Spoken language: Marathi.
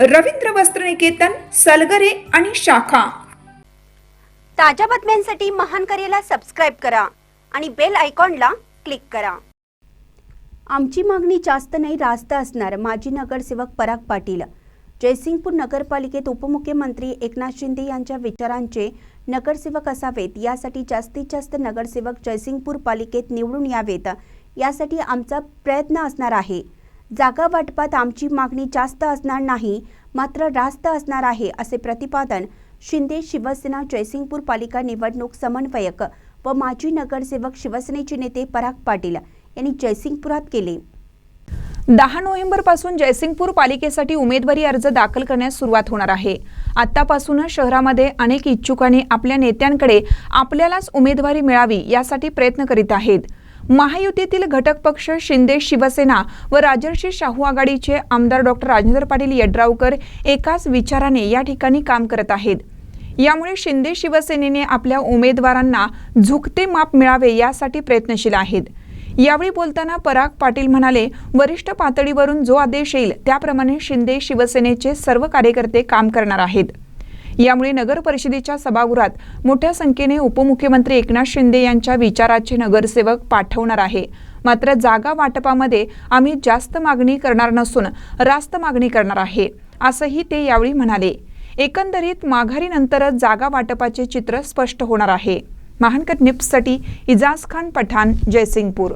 रवींद्र वस्त्रनिकेतन सलगरे आणि शाखा. ताज्या बातम्यांसाठी महान करेला सबस्क्राईब करा आणि बेल आयकॉनला क्लिक करा. आमची मागणी जास्त नाही रास्त असणार माजी नगरसेवक पराग पाटील. जयसिंगपूर नगरपालिकेत उपमुख्यमंत्री एकनाथ शिंदे यांच्या विचारांचे नगरसेवक असावेत यासाठी जास्तीत जास्त नगरसेवक जयसिंगपूर पालिकेत निवडून यावेत. यासाठी आमचा प्रयत्न असणार आहे. जागा वाटपात आमची मागणी जास्त असणार नाही मात्र रास्त असणार आहे असे प्रतिपादन शिंदे शिवसेना जयसिंगपूर पालिका निवडणूक समन्वयक व माजी नगरसेवक शिवसेनेचे नेते पराग पाटील यांनी जयसिंगपुरात केले. दहा नोव्हेंबरपासून जयसिंगपूर पालिकेसाठी उमेदवारी अर्ज दाखल करण्यास सुरुवात होणार आहे. आतापासूनच शहरामध्ये अनेक इच्छुकांनी आपल्या नेत्यांकडे आपल्यालाच उमेदवारी मिळावी यासाठी प्रयत्न करीत आहेत. महायुतीतील घटक पक्ष शिंदे शिवसेना व राजर्षी शाहू आघाडीचे आमदार डॉक्टर राजेंद्र पाटील यड्रावकर एकाच विचाराने या ठिकाणी काम करत आहेत. यामुळे शिंदे शिवसेनेने आपल्या उमेदवारांना झुकते माप मिळावे यासाठी प्रयत्नशील आहेत. यावेळी बोलताना पराग पाटील म्हणाले वरिष्ठ पातळीवरून जो आदेश येईल त्याप्रमाणे शिंदे शिवसेनेचे सर्व कार्यकर्ते काम करणार आहेत. यामुळे नगर परिषदेच्या सभागृहात मोठ्या संख्येने उपमुख्यमंत्री एकनाथ शिंदे यांच्या विचाराचे नगरसेवक पाठवणार आहे. मात्र जागा वाटपामध्ये आम्ही जास्त मागणी करणार नसून रास्त मागणी करणार आहे असंही ते यावेळी म्हणाले. एकंदरीत माघारीनंतरच जागा वाटपाचे चित्र स्पष्ट होणार आहे. महानकर निप्ससाठी इजाज खान पठाण जयसिंगपूर.